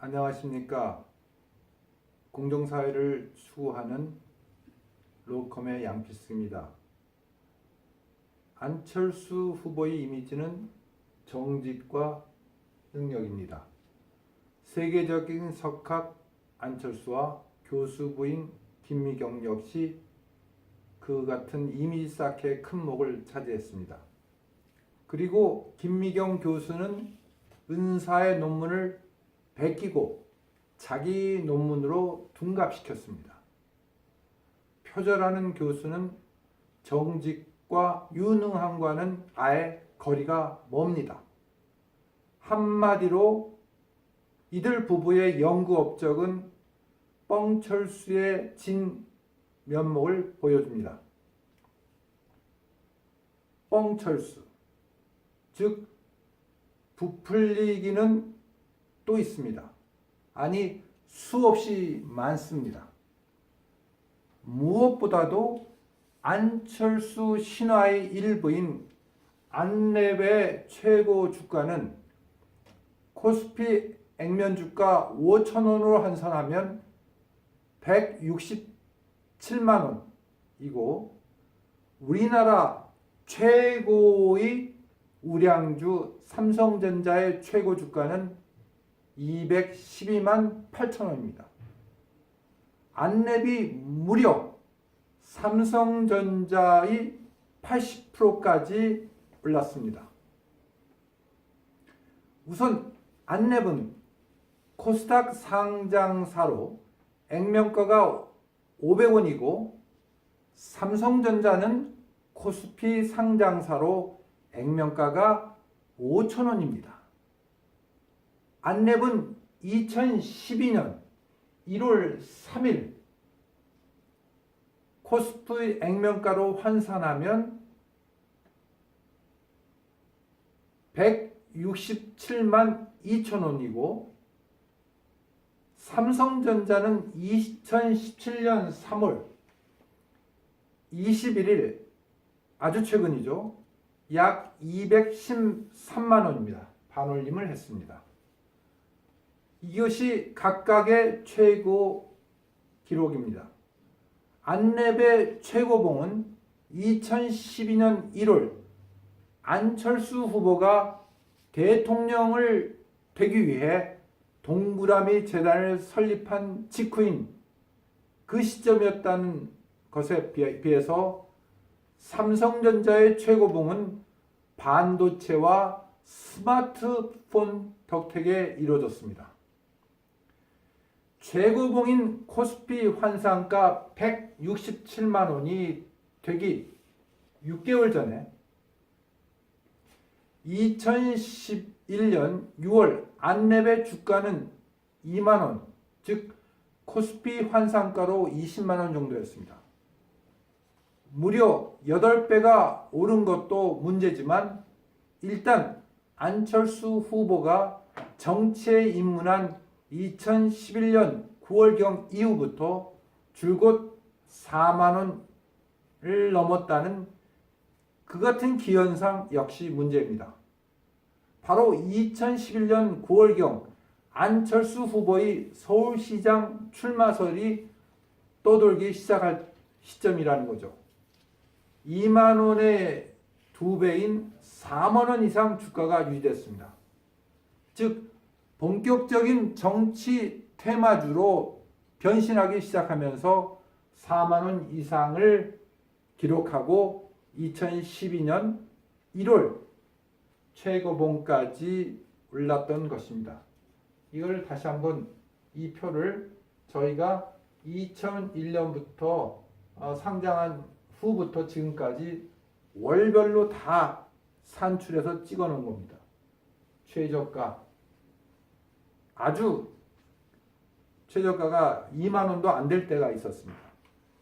안녕하십니까. 공정사회를 추구하는 로컴의 양필수입니다. 안철수 후보의 이미지는 정직과 능력입니다. 세계적인 석학 안철수와 교수 부인 김미경 역시 그 같은 이미지 쌓기에 큰 목을 차지했습니다. 그리고 김미경 교수는 은사의 논문을 베끼고 자기 논문으로 둔갑시켰습니다. 표절하는 교수는 정직과 유능함과는 아예 거리가 멉니다. 한마디로 이들 부부의 연구 업적은 뻥철수의 진 면목을 보여줍니다. 뻥철수, 즉 부풀리기는 또 있습니다. 아니 수없이 많습니다. 무엇보다도 안철수 신화의 일부인 안랩의 최고 주가는 코스피 액면 주가 5천원으로 환산하면 167만 원 이고 우리나라 최고의 우량주 삼성전자의 최고 주가는 212만 8천 원입니다. 안랩이 무려 삼성전자의 80%까지 올랐습니다. 우선 안랩은 코스닥 상장사로 액면가가 500원이고 삼성전자는 코스피 상장사로 액면가가 5천원입니다. 안랩은 2012년 1월 3일 코스피 액면가로 환산하면 167만 2천 원이고 삼성전자는 2017년 3월 21일 아주 최근이죠. 약 213만 원입니다. 반올림을 했습니다. 이것이 각각의 최고 기록입니다. 안랩의 최고봉은 2012년 1월 안철수 후보가 대통령을 되기 위해 동그라미 재단을 설립한 직후인 그 시점이었다는 것에 비해서 삼성전자의 최고봉은 반도체와 스마트폰 덕택에 이루어졌습니다. 최고봉인 코스피 환산가 167만 원이 되기 6개월 전에 2011년 6월 안랩의 주가는 2만 원, 즉 코스피 환산가로 20만 원 정도였습니다. 무려 8배가 오른 것도 문제지만 일단 안철수 후보가 정치에 입문한 2011년 9월경 이후부터 줄곧 4만 원을 넘었다는 그 같은 기현상 역시 문제입니다. 바로 2011년 9월경 안철수 후보의 서울시장 출마설이 떠돌기 시작할 시점이라는 거죠. 2만 원의 두 배인 4만 원 이상 주가가 유지됐습니다. 즉 본격적인 정치 테마주로 변신하기 시작하면서 4만 원 이상을 기록하고 2012년 1월 최고봉까지 올랐던 것입니다. 이걸 다시 한번 이 표를 저희가 2001년부터 어, 상장한 후부터 지금까지 월별로 다 산출해서 찍어 놓은 겁니다. 최저가 아주 최저가가 2만 원도 안 될 때가 있었습니다.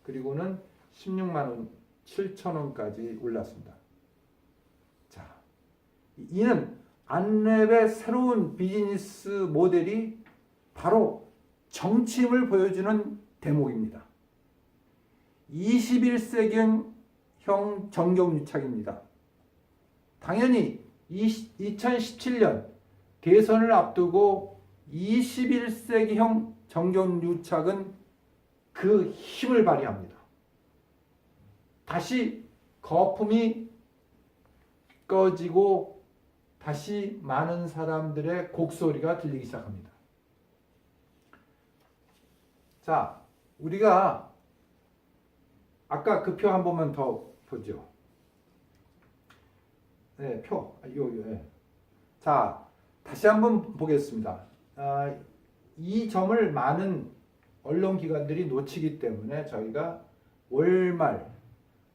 그리고는 16만 원, 7천 원까지 올랐습니다. 자, 이는 안랩의 새로운 비즈니스 모델이 바로 정치임을 보여주는 대목입니다. 21세기형 정경유착입니다. 당연히 2017년 대선을 앞두고 21세기형 정경 유착은 그 힘을 발휘합니다. 다시 거품이 꺼지고 다시 많은 사람들의 곡소리가 들리기 시작합니다. 자, 우리가 아까 그 표 한 번만 더 보죠. 네, 표. 아, 요, 요, 예. 자, 다시 한번 보겠습니다. 아, 이 점을 많은 언론기관들이 놓치기 때문에 저희가 월말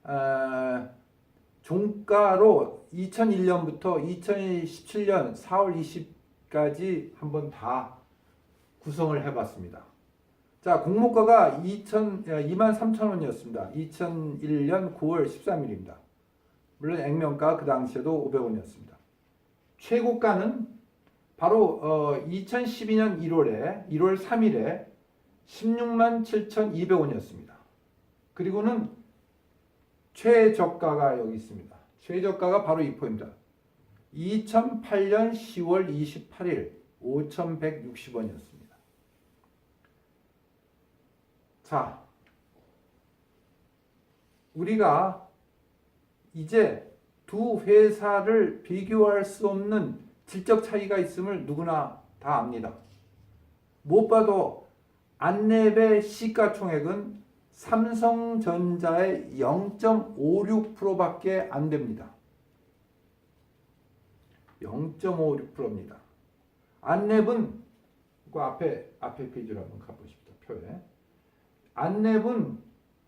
아, 종가로 2001년부터 2017년 4월 20까지 한번 다 구성을 해봤습니다. 자, 공모가가 2천, 2만 3천 원이었습니다. 2001년 9월 13일입니다. 물론 액면가 그 당시에도 500원이었습니다. 최고가는 바로 어, 2012년 1월에 1월 3일에 16만 7,200원이었습니다. 그리고는 최저가가 여기 있습니다. 최저가가 바로 이 포입니다. 2008년 10월 28일 5,160원이었습니다. 자, 우리가 이제 두 회사를 비교할 수 없는 질적 차이가 있음을 누구나 다 압니다. 무엇봐도 안랩의 시가총액은 삼성전자의 0.56%밖에 안 됩니다. 0.56%입니다. 안랩은 그 앞에 앞에 페이지로 한번 가보십시오. 표에 안랩은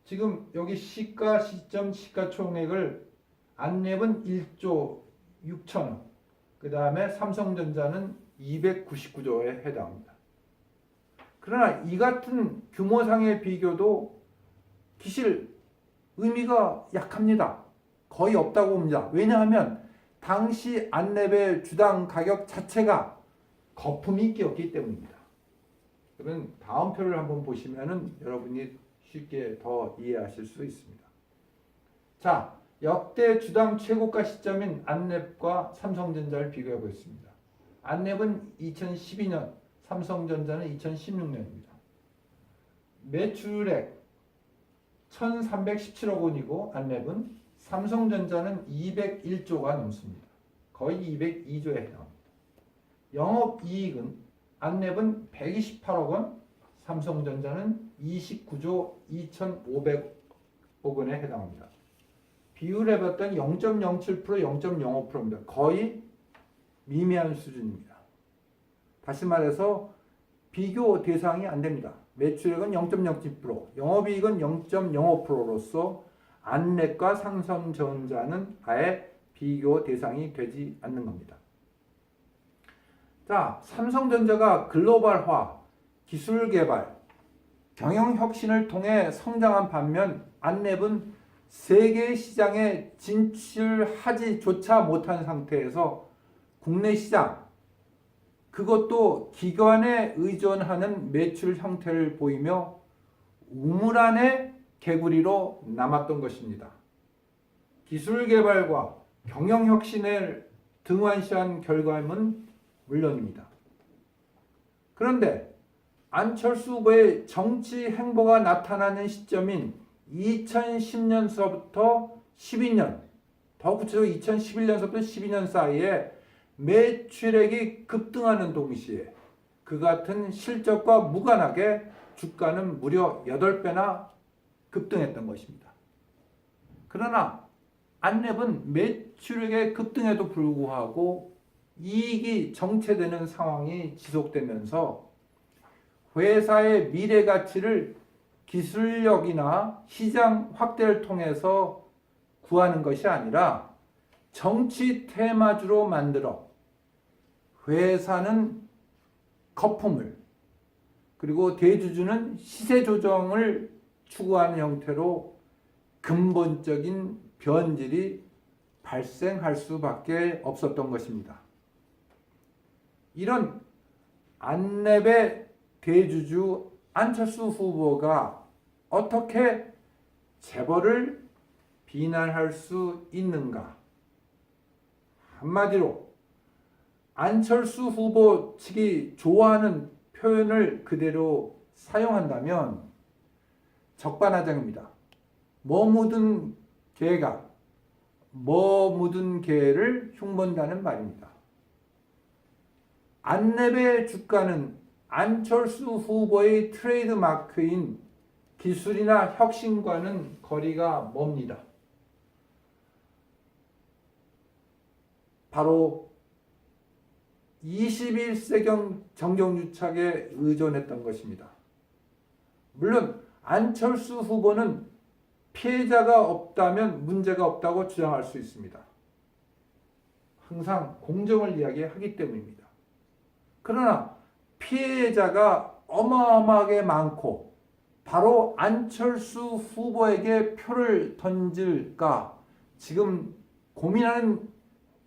지금 여기 시가 시점 시가총액을 안랩은 1조 6천억 그 다음에 삼성전자는 299조에 해당합니다. 그러나 이 같은 규모상의 비교도 기실 의미가 약합니다. 거의 없다고 봅니다. 왜냐하면 당시 안랩의 주당 가격 자체가 거품이 끼었기 때문입니다. 그러면 다음 표를 한번 보시면은 여러분이 쉽게 더 이해하실 수 있습니다. 자, 역대 주당 최고가 시점인 안랩과 삼성전자를 비교해 보겠습니다. 안랩은 2012년, 삼성전자는 2016년입니다. 매출액 1,317억 원이고 안랩은 삼성전자는 201조가 넘습니다. 거의 202조에 해당합니다. 영업이익은 안랩은 128억 원, 삼성전자는 29조 2,500억 원에 해당합니다. 비율에 봤더니 0.07% 0.05%입니다. 거의 미미한 수준입니다. 다시 말해서 비교 대상이 안 됩니다. 매출액은 0.07%, 영업이익은 0.05%로서 안랩과 삼성전자는 아예 비교 대상이 되지 않는 겁니다. 자, 삼성전자가 글로벌화, 기술 개발, 경영 혁신을 통해 성장한 반면 안랩은 세계 시장에 진출하지조차 못한 상태에서 국내 시장 그것도 기관에 의존하는 매출 형태를 보이며 우물 안의 개구리로 남았던 것입니다. 기술 개발과 경영 혁신을 등한시한 결과임은 물론입니다. 그런데 안철수 후보의 정치 행보가 나타나는 시점인 2010년서부터 12년, 더 구체적으로 2011년서부터 12년 사이에 매출액이 급등하는 동시에 그 같은 실적과 무관하게 주가는 무려 8배나 급등했던 것입니다. 그러나 안랩은 매출액의 급등에도 불구하고 이익이 정체되는 상황이 지속되면서 회사의 미래 가치를 기술력이나 시장 확대를 통해서 구하는 것이 아니라 정치 테마주로 만들어 회사는 거품을 그리고 대주주는 시세 조정을 추구하는 형태로 근본적인 변질이 발생할 수밖에 없었던 것입니다. 이런 안랩의 대주주 안철수 후보가 어떻게 재벌을 비난할 수 있는가? 한마디로 안철수 후보 측이 좋아하는 표현을 그대로 사용한다면 적반하장입니다. 뭐 묻은 개가 뭐 묻은 개를 흉본다는 말입니다. 안랩의 주가는 안철수 후보의 트레이드 마크인 기술이나 혁신과는 거리가 멉니다. 바로 21세경 정경유착에 의존했던 것입니다. 물론 안철수 후보는 피해자가 없다면 문제가 없다고 주장할 수 있습니다. 항상 공정을 이야기하기 때문입니다. 그러나 피해자가 어마어마하게 많고 바로 안철수 후보에게 표를 던질까 지금 고민하는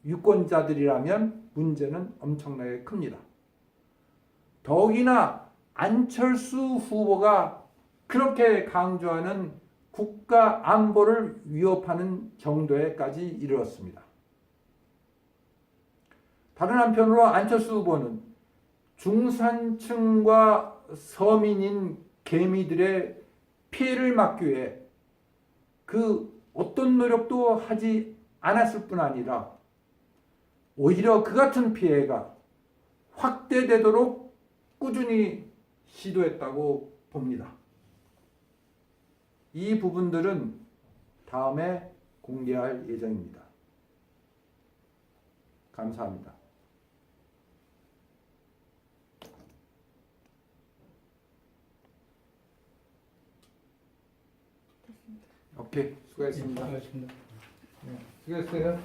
유권자들이라면 문제는 엄청나게 큽니다. 더욱이나 안철수 후보가 그렇게 강조하는 국가 안보를 위협하는 정도에까지 이르렀습니다. 다른 한편으로 안철수 후보는 중산층과 서민인 개미들의 피해를 막기 위해 그 어떤 노력도 하지 않았을 뿐 아니라 오히려 그 같은 피해가 확대되도록 꾸준히 시도했다고 봅니다. 이 부분들은 다음에 공개할 예정입니다. 감사합니다. 오케이 수고했습니다. 수고하셨습니다. 수고했어요.